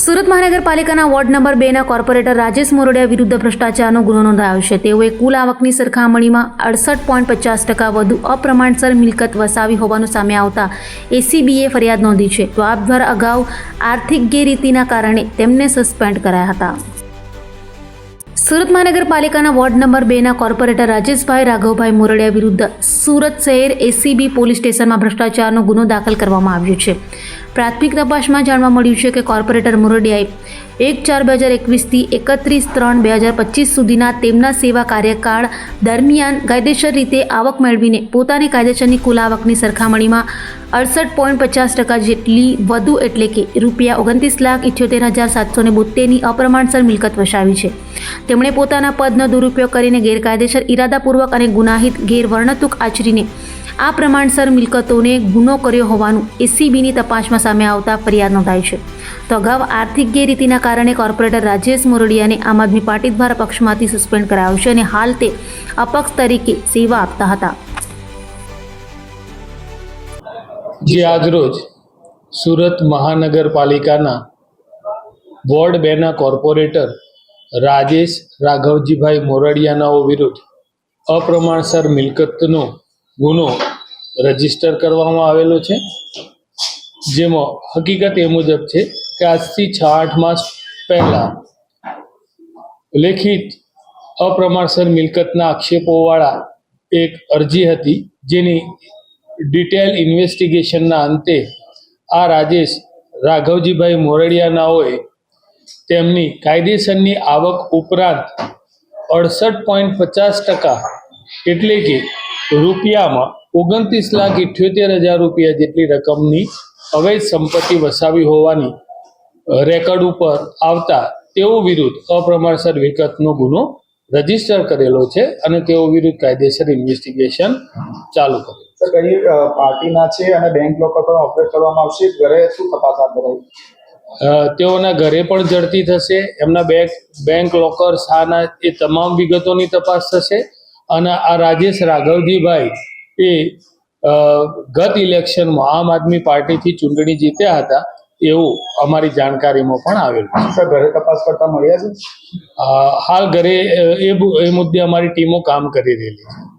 સુરત મહાનગરપાલિકાના ward number બેના corporator Rajesh Moradiya વિરુદ્ધ ભ્રષ્ટાચારનો ગુનો નોંધાયો છે. તેઓએ કુલ આવકની સરખામણીમાં અડસઠ પોઈન્ટ પચાસ ટકા વધુ અપ્રમાણસર મિલકત વસાવી હોવાનું સામે આવતા એસીબીએ ફરિયાદ નોંધી છે. તો આપ દ્વારા અગાઉ આર્થિક ગેરરીતિના કારણે તેમને સસ્પેન્ડ કરાયા હતા. સુરત મહાનગરપાલિકાના વોર્ડ નંબર બેના કોર્પોરેટર રાજેશભાઈ રાઘવભાઈ મોરડિયા વિરુદ્ધ સુરત શહેર એસીબી પોલીસ સ્ટેશનમાં ભ્રષ્ટાચારનો ગુનો દાખલ કરવામાં આવ્યો છે. પ્રાથમિક તપાસમાં જાણવા મળ્યું છે કે કોર્પોરેટર મોરડિયાએ એક ચાર બે હજાર એકવીસથી એકત્રીસ ત્રણ બે હજાર પચીસ સુધીના તેમના સેવા કાર્યકાળ દરમિયાન કાયદેસર રીતે આવક મેળવીને પોતાની કાયદેસરની કુલ આવકની સરખામણીમાં અડસઠ પોઈન્ટ પચાસ ટકા જેટલી વધુ એટલે કે રૂપિયા ઓગણત્રીસ લાખ ઇઠ્યોતેર હજાર સાતસો ને બોતેરની અપ્રમાણસર મિલકત વસાવી છે. તેમણે પોતાના પદનો દુરુપયોગ કરીને ગેરકાયદેસર ઇરાદાપૂર્વક અને ગુનાહિત ગેરવર્ણતુક આચરીને આ પ્રમાણસર મિલકતોને ગુનો કર્યો હોવાનું એસીબીની તપાસમાં સામે આવતા ફરિયાદ નોંધાઈ છે. તો અગાઉ આર્થિક ગેરરીતિના કારણે કોર્પોરેટર રાજેશ મોરડિયાને આમ આદમી પાર્ટી દ્વારા પક્ષમાંથી સસ્પેન્ડ કરાયો છે અને હાલ તે અપક્ષ તરીકે સેવા આપતા હતા. જે આજરોજ સુરત મહાનગરપાલિકાના વોર્ડ બેના કોર્પોરેટર રાજેશ રાઘવજીભાઈ મોરડિયાનાઓ વિરુદ્ધ અપ્રમાણસર મિલકતનો ગુનો રજિસ્ટર કરવામાં આવેલો છે. જેમાં હકીકત એ મુજબ છે કે આજથી છ આઠ માસ પહેલાં લેખિત અપ્રમાણસર મિલકતના આક્ષેપોવાળા એક અરજી હતી જેની ડિટેલ ઇન્વેસ્ટિગેશનના અંતે આ રાજેશ રાઘવજીભાઈ મોરડિયાનાઓએ તેમની કાયદેસરની આવક ઉપરાંત અડસઠ પોઈન્ટ પચાસ ટકા એટલે કે રૂપિયામાં ઓગણત્રીસ લાખ ઇઠ્યોતેર હજાર રૂપિયા જેટલી રકમની અવૈધ સંપત્તિ વસાવી હોવાની રેકર્ડ ઉપર આવતા તેઓ વિરુદ્ધ અપ્રમાણસર વિકતનો ગુનો રજિસ્ટર કરેલો છે અને તેઓ વિરુદ્ધ કાયદેસર ઇન્વેસ્ટિગેશન ચાલુ કરેલ કઈ પાર્ટીના છે અને બેંક લોકર પણ ઓપરેટ કરવામાં આવશે? ઘરે શું તપાસ હાથ ધરાઈ? તેઓના ઘરે પણ ઝડતી થશે. એમના બેંક બેંક લોકર શાના એ તમામ વિગતોની તપાસ થશે. અને આ રાજેશ રાઘવજીભાઈ એ ગત ઇલેક્શનમાં આમ આદમી પાર્ટીથી ચૂંટણી જીત્યા હતા એવું અમારી જાણકારીમાં પણ આવેલું છે. સર ઘરે તપાસ કરતા મળ્યા છે? હાલ ઘરે એ એ મુદ્દે અમારી ટીમો કામ કરી રહેલી છે.